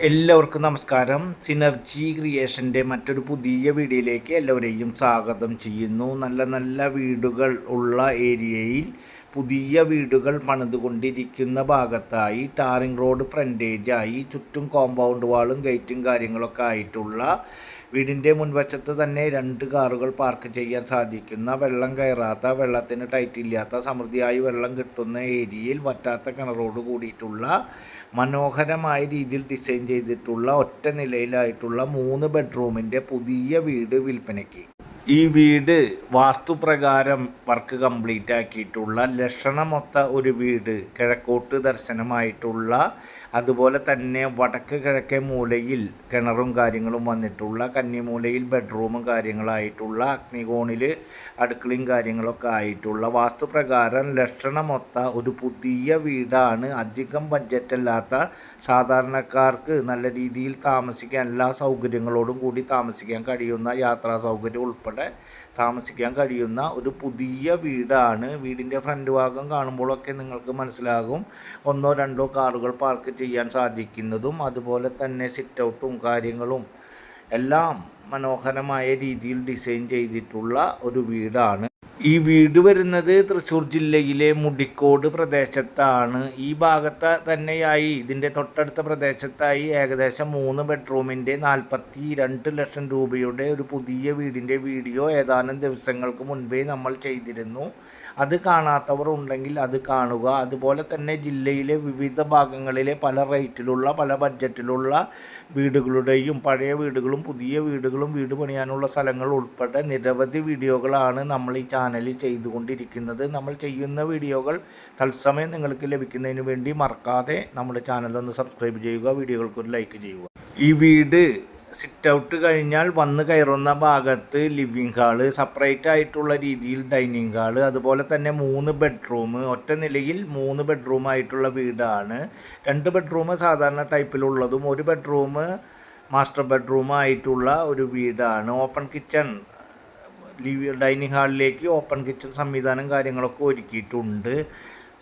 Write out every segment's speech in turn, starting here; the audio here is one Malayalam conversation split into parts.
എല്ലാവർക്കും നമസ്കാരം. സിനർജി ക്രിയേഷന്റെ മറ്റൊരു പുതിയ വീഡിയോയിലേക്ക് എല്ലാവരെയും സ്വാഗതം ചെയ്യുന്നു. നല്ല നല്ല വീടുകൾ ഉള്ള ഏരിയയിൽ പുതിയ വീടുകൾ പണിതുകൊണ്ടിരിക്കുന്ന ഭാഗത്തായി ടാറിംഗ് റോഡ് ഫ്രണ്ടേജായി ചുറ്റും കോമ്പൗണ്ട് വാളും ഗേറ്റും കാര്യങ്ങളൊക്കെ ആയിട്ടുള്ള വീടിന്റെ മുൻവശത്ത് തന്നെ രണ്ട് കാറുകൾ പാർക്ക് ചെയ്യാൻ സാധിക്കുന്ന വെള്ളം കയറാത്ത വെള്ളത്തിന് ടൈറ്റ് ഇല്ലാത്ത സമൃദ്ധിയായി വെള്ളം കിട്ടുന്ന ഏരിയയിൽ വറ്റാത്ത കിണറോട് കൂടിയിട്ടുള്ള മനോഹരമായ രീതിയിൽ ഡിസൈൻ ചെയ്തിട്ടുള്ള ഒറ്റ നിലയിലായിട്ടുള്ള മൂന്ന് ബെഡ്റൂമിന്റെ പുതിയ വീട് വിൽപ്പനയ്ക്ക്. ഈ വീട് വാസ്തുപ്രകാരം വർക്ക് കംപ്ലീറ്റ് ആക്കിയിട്ടുള്ള ലക്ഷണമൊത്ത ഒരു വീട് കിഴക്കോട്ട് ദർശനമായിട്ടുള്ള അതുപോലെ തന്നെ വടക്ക് കിഴക്കേ മൂലയിൽ കിണറും കാര്യങ്ങളും വന്നിട്ടുള്ള കന്നിമൂലയിൽ ബെഡ്റൂമും കാര്യങ്ങളായിട്ടുള്ള അഗ്നികോണിൽ അടുക്കളയും കാര്യങ്ങളൊക്കെ ആയിട്ടുള്ള വാസ്തുപ്രകാരം ലക്ഷണമൊത്ത ഒരു പുതിയ വീടാണ്. അധികം ബഡ്ജറ്റല്ലാത്ത സാധാരണക്കാർക്ക് നല്ല രീതിയിൽ താമസിക്കാൻ എല്ലാ സൗകര്യങ്ങളോടും കൂടി താമസിക്കാൻ കഴിയുന്ന യാത്രാ സൗകര്യം ഉൾപ്പെടെ താമസിക്കാൻ കഴിയുന്ന ഒരു പുതിയ വീടാണ്. വീടിന്റെ ഫ്രണ്ട് ഭാഗം കാണുമ്പോഴൊക്കെ നിങ്ങൾക്ക് മനസ്സിലാകും ഒന്നോ രണ്ടോ കാറുകൾ പാർക്ക് ചെയ്യാൻ സാധിക്കുന്നതും അതുപോലെ തന്നെ സിറ്റ് ഔട്ടും കാര്യങ്ങളും എല്ലാം മനോഹരമായ രീതിയിൽ ഡിസൈൻ ചെയ്തിട്ടുള്ള ഒരു വീടാണ്. ഈ വീട് വരുന്നത് തൃശ്ശൂർ ജില്ലയിലെ മുടിക്കോട് പ്രദേശത്താണ്. ഈ ഭാഗത്ത് തന്നെയായി. ഇതിന്റെ തൊട്ടടുത്ത പ്രദേശത്തായി ഏകദേശം മൂന്ന് ബെഡ്റൂമിന്റെ നാൽപ്പത്തി രണ്ട് ലക്ഷം രൂപയുടെ ഒരു പുതിയ വീടിന്റെ വീഡിയോ ഏതാനും ദിവസങ്ങൾക്ക് മുൻപേ നമ്മൾ ചെയ്തിരുന്നു. അത് കാണാത്തവർ ഉണ്ടെങ്കിൽ അത് കാണുക. അതുപോലെ തന്നെ ജില്ലയിലെ വിവിധ ഭാഗങ്ങളിലെ പല റേറ്റിലുള്ള പല ബഡ്ജറ്റിലുള്ള വീടുകളുടെയും പഴയ വീടുകളും പുതിയ വീടുകളും വീട് പണിയാനുള്ള സ്ഥലങ്ങൾ ഉൾപ്പെടെ നിരവധി വീഡിയോകളാണ് നമ്മൾ ഈ ചാനലിൽ ചെയ്തുകൊണ്ടിരിക്കുന്നത്. നമ്മൾ ചെയ്യുന്ന വീഡിയോകൾ തത്സമയം നിങ്ങൾക്ക് ലഭിക്കുന്നതിന് വേണ്ടി മറക്കാതെ നമ്മുടെ ചാനൽ ഒന്ന് സബ്സ്ക്രൈബ് ചെയ്യുക വീഡിയോകൾക്ക് ഒരു ലൈക്ക് ചെയ്യുക. ഈ വീട് സിറ്റ് ഔട്ട് കഴിഞ്ഞാൽ വന്ന് കയറുന്ന ഭാഗത്ത് ലിവിങ് ഹാൾ സെപ്പറേറ്റ് ആയിട്ടുള്ള രീതിയിൽ ഡൈനിങ് ഹാൾ അതുപോലെ തന്നെ മൂന്ന് ബെഡ്റൂം ഒറ്റ നിലയിൽ മൂന്ന് ബെഡ്റൂം ആയിട്ടുള്ള വീടാണ്. രണ്ട് ബെഡ്റൂം സാധാരണ ടൈപ്പിലുള്ളതും ഒരു ബെഡ്റൂം മാസ്റ്റർ ബെഡ്റൂം ആയിട്ടുള്ള ഒരു വീടാണ്. ഓപ്പൺ കിച്ചൺ ഡൈനിങ് ഹാളിലേക്ക് ഓപ്പൺ കിച്ചൺ സംവിധാനം കാര്യങ്ങളൊക്കെ ഒരുക്കിയിട്ടുണ്ട്.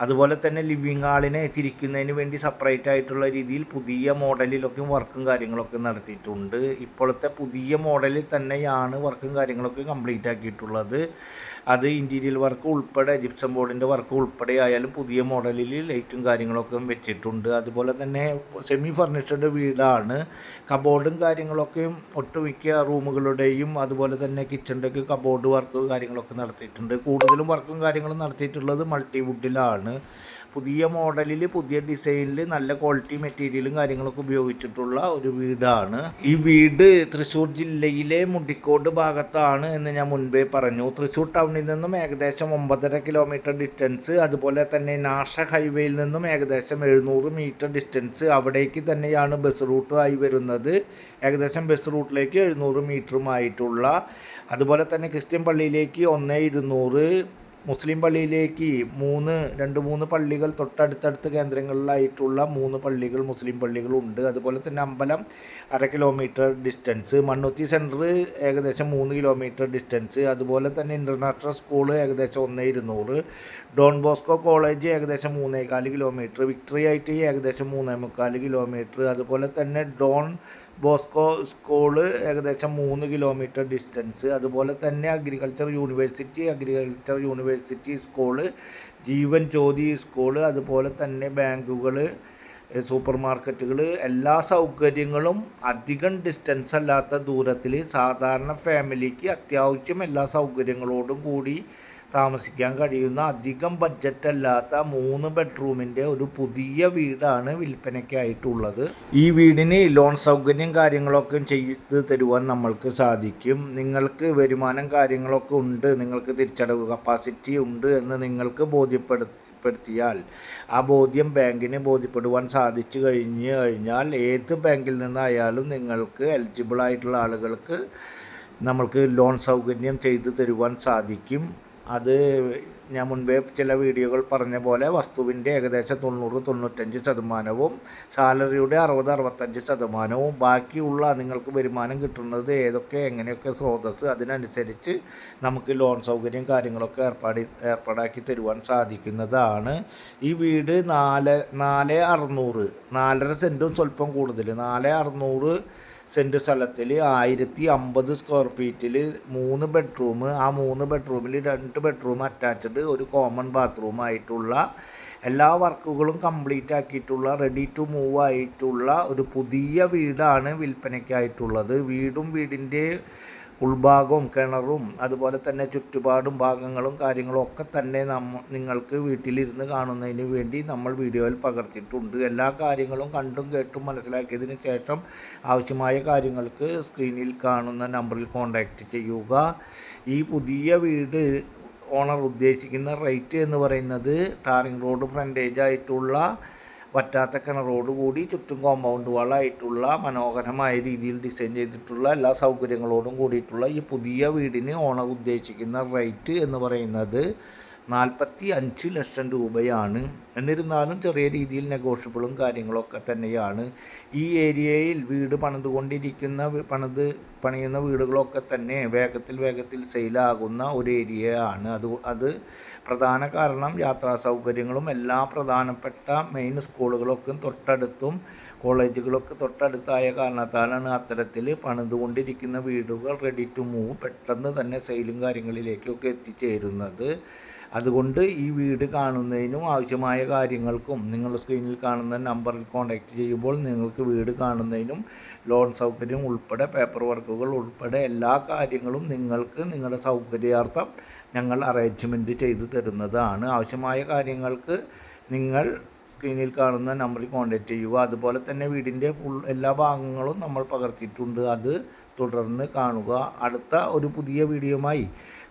അതുപോലെ തന്നെ ലിവിങ് ഹാളിനെ തിരിക്കുന്നതിന് വേണ്ടി സെപ്പറേറ്റ് ആയിട്ടുള്ള രീതിയിൽ പുതിയ മോഡലിലൊക്കെ വർക്കും കാര്യങ്ങളൊക്കെ നടത്തിയിട്ടുണ്ട്. ഇപ്പോഴത്തെ പുതിയ മോഡലിൽ തന്നെയാണ് വർക്കും കാര്യങ്ങളൊക്കെ കംപ്ലീറ്റ് ആക്കിയിട്ടുള്ളത്. അത് ഇന്റീരിയൽ വർക്ക് ഉൾപ്പെടെ ജിപ്സം ബോർഡിന്റെ വർക്ക് ഉൾപ്പെടെ ആയാലും പുതിയ മോഡലിൽ ലൈറ്റും കാര്യങ്ങളൊക്കെ വെച്ചിട്ടുണ്ട്. അതുപോലെ തന്നെ സെമി ഫർണിഷ്ഡ് വീടാണ് കബോർഡും കാര്യങ്ങളൊക്കെയും ഒട്ടുമിക്ക റൂമുകളുടെയും അതുപോലെ തന്നെ കിച്ചണിന്റെയൊക്കെ കബോർഡ് വർക്ക് കാര്യങ്ങളൊക്കെ നടത്തിയിട്ടുണ്ട്. കൂടുതലും വർക്കും കാര്യങ്ങളും നടത്തിയിട്ടുള്ളത് മൾട്ടിവുഡിലാണ് പുതിയ മോഡലിൽ പുതിയ ഡിസൈനിൽ നല്ല ക്വാളിറ്റി മെറ്റീരിയലും കാര്യങ്ങളൊക്കെ ഉപയോഗിച്ചിട്ടുള്ള ഒരു വീടാണ്. ഈ വീട് തൃശ്ശൂർ ജില്ലയിലെ മുടിക്കോട് ഭാഗത്താണ് എന്ന് ഞാൻ മുൻപേ പറഞ്ഞു. തൃശ്ശൂർ ടൗണിൽ നിന്നും ഏകദേശം ഒമ്പതര കിലോമീറ്റർ ഡിസ്റ്റൻസ് അതുപോലെ തന്നെ നാഷ ഹൈവേയിൽ നിന്നും ഏകദേശം എഴുന്നൂറ് മീറ്റർ ഡിസ്റ്റൻസ് അവിടേക്ക് തന്നെയാണ് ബസ് റൂട്ട് ആയി വരുന്നത്. ഏകദേശം ബസ് റൂട്ടിലേക്ക് എഴുന്നൂറ് മീറ്ററുമായിട്ടുള്ള അതുപോലെ തന്നെ ക്രിസ്ത്യൻ പള്ളിയിലേക്ക് ഒന്ന് ഇരുന്നൂറ് മുസ്ലിം പള്ളിയിലേക്ക് മൂന്ന് രണ്ട് മൂന്ന് പള്ളികൾ തൊട്ടടുത്തടുത്ത് കേന്ദ്രങ്ങളിലായിട്ടുള്ള മൂന്ന് പള്ളികൾ മുസ്ലിം പള്ളികളുണ്ട്. അതുപോലെ തന്നെ അമ്പലം അര കിലോമീറ്റർ ഡിസ്റ്റൻസ് മണ്ണുത്തി സെന്റർ ഏകദേശം മൂന്ന് കിലോമീറ്റർ ഡിസ്റ്റൻസ് അതുപോലെ തന്നെ ഇന്റർനാഷണൽ സ്കൂൾ ഏകദേശം ഒന്ന് ഇരുന്നൂറ്. ഡോൺ ബോസ്കോ കോളേജ് ഏകദേശം മൂന്നേകാൽ കിലോമീറ്റർ വിക്ടറി ഐ ടി ഏകദേശം മൂന്നേ മുക്കാൽ കിലോമീറ്റർ അതുപോലെ തന്നെ ഡോൺ ബോസ്കോ സ്കൂൾ ഏകദേശം മൂന്ന് കിലോമീറ്റർ ഡിസ്റ്റൻസ് അതുപോലെ തന്നെ agriculture university agriculture university school Jeevan Jyothi school അതുപോലെ തന്നെ ബാങ്കുകൾ സൂപ്പർ മാർക്കറ്റുകൾ എല്ലാ സൗകര്യങ്ങളും അധികം ഡിസ്റ്റൻസ് അല്ലാത്ത ദൂരത്തിൽ സാധാരണ ഫാമിലിക്ക് അത്യാവശ്യം എല്ലാ സൗകര്യങ്ങളോടും കൂടി താമസിക്കാൻ കഴിയുന്ന അധികം ബഡ്ജറ്റ് അല്ലാത്ത മൂന്ന് ബെഡ്റൂമിന്റെ ഒരു പുതിയ വീടാണ് വിൽപ്പനയ്ക്കായിട്ടുള്ളത്. ഈ വീടിന് ലോൺ സൗകര്യം കാര്യങ്ങളൊക്കെ ചെയ്ത് തരുവാൻ നമ്മൾക്ക് സാധിക്കും. നിങ്ങൾക്ക് വരുമാനം കാര്യങ്ങളൊക്കെ ഉണ്ട്. നിങ്ങൾക്ക് തിരിച്ചടവ് കപ്പാസിറ്റി ഉണ്ട് എന്ന് നിങ്ങൾക്ക് ബോധ്യപ്പെടുത്തിയാൽ ആ ബോധ്യം ബാങ്കിന് ബോധ്യപ്പെടുവാൻ സാധിച്ചു കഴിഞ്ഞു കഴിഞ്ഞാൽ ഏത് ബാങ്കിൽ നിന്നായാലും നിങ്ങൾക്ക് എലിജിബിൾ ആയിട്ടുള്ള ആളുകൾക്ക് നമ്മൾക്ക് ലോൺ സൗകര്യം ചെയ്തു തരുവാൻ സാധിക്കും. അത് ഞാൻ മുൻപേ ചില വീഡിയോകൾ പറഞ്ഞ പോലെ വസ്തുവിന്റെ ഏകദേശം തൊണ്ണൂറ് തൊണ്ണൂറ്റഞ്ച് ശതമാനവും സാലറിയുടെ അറുപത് അറുപത്തഞ്ച് ശതമാനവും ബാക്കിയുള്ള നിങ്ങൾക്ക് വരുമാനം കിട്ടുന്നത് ഏതൊക്കെ എങ്ങനെയൊക്കെ സ്രോതസ്സ് അതിനനുസരിച്ച് നമുക്ക് ലോൺ സൗകര്യം കാര്യങ്ങളൊക്കെ ഏർപ്പാടി ഏർപ്പാടാക്കി തരുവാൻ സാധിക്കുന്നതാണ്. ഈ വീട് നാല് നാല് അറുന്നൂറ് നാലര സെന്റും സ്വല്പം കൂടുതൽ നാല് അറുന്നൂറ് സെന്റ് സ്ഥലത്തിൽ ആയിരത്തി അമ്പത് സ്ക്വയർ ഫീറ്റിൽ മൂന്ന് ബെഡ്റൂം ആ മൂന്ന് ബെഡ്റൂമിൽ രണ്ട് ബെഡ്റൂം അറ്റാച്ച്ഡ് ഒരു കോമൺ ബാത്റൂം ആയിട്ടുള്ള എല്ലാ വർക്കുകളും കംപ്ലീറ്റ് ആക്കിയിട്ടുള്ള റെഡി ടു മൂവ് ആയിട്ടുള്ള ഒരു പുതിയ വീടാണ് വിൽപ്പനയ്ക്കായിട്ടുള്ളത്. വീടും വീടിന്റെ ഉൾഭാഗവും കിണറും അതുപോലെ തന്നെ ചുറ്റുപാടും ഭാഗങ്ങളും കാര്യങ്ങളും ഒക്കെ തന്നെ നമ്മ നിങ്ങൾക്ക് വീട്ടിലിരുന്ന് കാണുന്നതിന് വേണ്ടി നമ്മൾ വീഡിയോയിൽ പകർത്തിയിട്ടുണ്ട്. എല്ലാ കാര്യങ്ങളും കണ്ടും കേട്ടും മനസ്സിലാക്കിയതിന് ശേഷം ആവശ്യമായ കാര്യങ്ങൾക്ക് സ്ക്രീനിൽ കാണുന്ന നമ്പറിൽ കോൺടാക്റ്റ് ചെയ്യുക. ഈ പുതിയ വീട് ഓണർ ഉദ്ദേശിക്കുന്ന റേറ്റ് എന്ന് പറയുന്നത് ടാറിംഗ് റോഡ് ഫ്രണ്ടേജ് ആയിട്ടുള്ള വറ്റാത്ത റോഡ് കൂടി ചുറ്റും കോമ്പൗണ്ട് വാളായിട്ടുള്ള മനോഹരമായ രീതിയിൽ ഡിസൈൻ ചെയ്തിട്ടുള്ള എല്ലാ സൗകര്യങ്ങളോടും കൂടിയിട്ടുള്ള ഈ പുതിയ വീടിന് ഓണർ ഉദ്ദേശിക്കുന്ന റേറ്റ് എന്ന് പറയുന്നത് നാൽപ്പത്തി അഞ്ച് ലക്ഷം രൂപയാണ്. എന്നിരുന്നാലും ചെറിയ രീതിയിൽ നെഗോഷ്യബിളും കാര്യങ്ങളൊക്കെ തന്നെയാണ്. ഈ ഏരിയയിൽ വീട് പണിതുകൊണ്ടിരിക്കുന്ന പണിത് പണിയുന്ന വീടുകളൊക്കെ തന്നെ വേഗത്തിൽ വേഗത്തിൽ സെയിലാകുന്ന ഒരു ഏരിയയാണ്. അത് അത് പ്രധാന കാരണം യാത്രാ സൗകര്യങ്ങളും എല്ലാ പ്രധാനപ്പെട്ട മെയിൻ സ്കൂളുകളൊക്കെ തൊട്ടടുത്തും കോളേജുകളൊക്കെ തൊട്ടടുത്തായ കാരണത്താലാണ് അത്തരത്തിൽ പണിതുകൊണ്ടിരിക്കുന്ന വീടുകൾ റെഡി ടു മൂവ് പെട്ടെന്ന് തന്നെ സെയിലും കാര്യങ്ങളിലേക്കൊക്കെ എത്തിച്ചേരുന്നത്. അതുകൊണ്ട് ഈ വീട് കാണുന്നതിനും ആവശ്യമായ കാര്യങ്ങൾക്കും നിങ്ങൾ സ്ക്രീനിൽ കാണുന്ന നമ്പറിൽ കോൺടാക്റ്റ് ചെയ്യുമ്പോൾ നിങ്ങൾക്ക് വീട് കാണുന്നതിനും ലോൺ സൗകര്യം ഉൾപ്പെടെ പേപ്പർ വർക്കുകൾ ഉൾപ്പെടെ എല്ലാ കാര്യങ്ങളും നിങ്ങൾക്ക് നിങ്ങളുടെ സൗകര്യാർത്ഥം ഞങ്ങൾ അറേഞ്ച്മെന്റ് ചെയ്തു തരുന്നതാണ്. ആവശ്യമായ കാര്യങ്ങൾക്ക് നിങ്ങൾ സ്ക്രീനിൽ കാണുന്ന നമ്പറിൽ കോൺടാക്റ്റ് ചെയ്യുക. അതുപോലെ തന്നെ വീടിന്റെ ഫുൾ എല്ലാ ഭാഗങ്ങളും നമ്മൾ പകർത്തിയിട്ടുണ്ട്. അത് തുടർന്ന് കാണുക. അടുത്ത ഒരു പുതിയ വീഡിയോയുമായി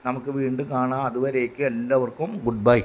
നമുക്ക് വീണ്ടും കാണാം. അതുവരേക്ക് എല്ലാവർക്കും ഗുഡ് ബൈ